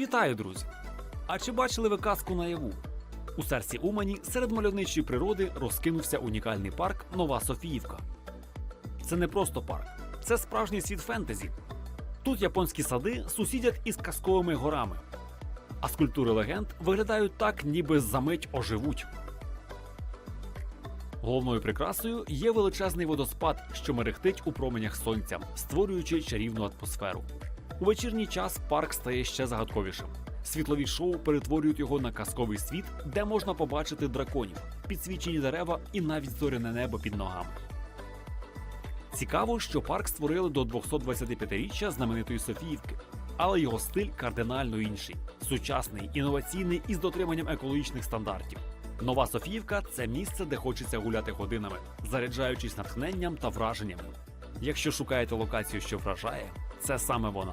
Вітаю, друзі! А чи бачили ви казку наяву? У серці Умані серед мальовничої природи розкинувся унікальний парк Нова Софіївка. Це не просто парк, це справжній світ фентезі. Тут японські сади сусідять із казковими горами, а скульптури легенд виглядають так, ніби за мить оживуть. Головною прикрасою є величезний водоспад, що мерехтить у променях сонця, створюючи чарівну атмосферу. У вечірній час парк стає ще загадковішим. Світлові шоу перетворюють його на казковий світ, де можна побачити драконів, підсвічені дерева і навіть зоряне небо під ногами. Цікаво, що парк створили до 225-річчя знаменитої Софіївки, але його стиль кардинально інший: сучасний, інноваційний і з дотриманням екологічних стандартів. Нова Софіївка це місце, де хочеться гуляти годинами, заряджаючись натхненням та враженнями. Якщо шукаєте локацію, що вражає, це саме вона.